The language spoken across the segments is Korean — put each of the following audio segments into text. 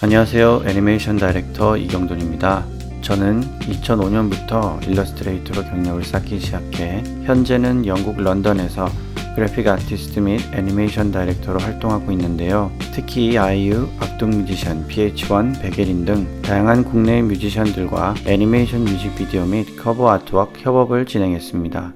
안녕하세요. 애니메이션 다이렉터 이경돈입니다. 저는 2005년부터 일러스트레이터로 경력을 쌓기 시작해 현재는 영국 런던에서 그래픽 아티스트 및 애니메이션 다이렉터로 활동하고 있는데요. 특히 아이유, 악동 뮤지션, PH1, 백예린 등 다양한 국내 뮤지션들과 애니메이션 뮤직비디오 및 커버 아트웍 협업을 진행했습니다.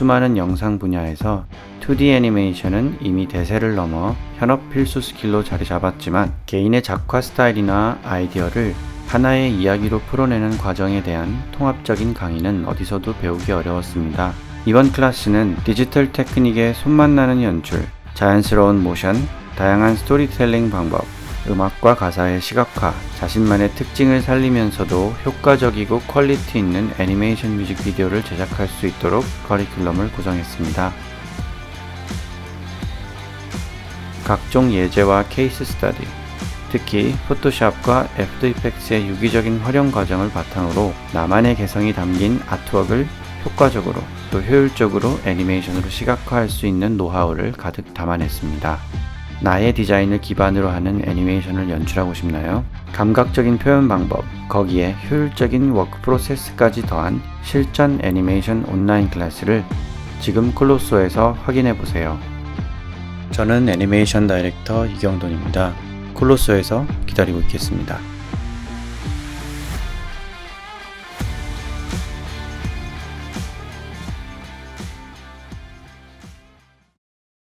수많은 영상 분야에서 2D 애니메이션은 이미 대세를 넘어 현업 필수 스킬로 자리 잡았지만 개인의 작화 스타일이나 아이디어를 하나의 이야기로 풀어내는 과정에 대한 통합적인 강의는 어디서도 배우기 어려웠습니다. 이번 클래스는 디지털 테크닉의 손맛 나는 연출, 자연스러운 모션, 다양한 스토리텔링 방법, 음악과 가사의 시각화, 자신만의 특징을 살리면서도 효과적이고 퀄리티 있는 애니메이션 뮤직비디오를 제작할 수 있도록 커리큘럼을 구성했습니다. 각종 예제와 케이스 스터디, 특히 포토샵과 애프터 이펙트의 유기적인 활용 과정을 바탕으로 나만의 개성이 담긴 아트웍을 효과적으로 또 효율적으로 애니메이션으로 시각화할 수 있는 노하우를 가득 담아냈습니다. 나의 디자인을 기반으로 하는 애니메이션을 연출하고 싶나요? 감각적인 표현 방법, 거기에 효율적인 워크 프로세스까지 더한 실전 애니메이션 온라인 클래스를 지금 콜로소에서 확인해 보세요. 저는 애니메이션 다이렉터 이경돈입니다. 콜로소에서 기다리고 있겠습니다.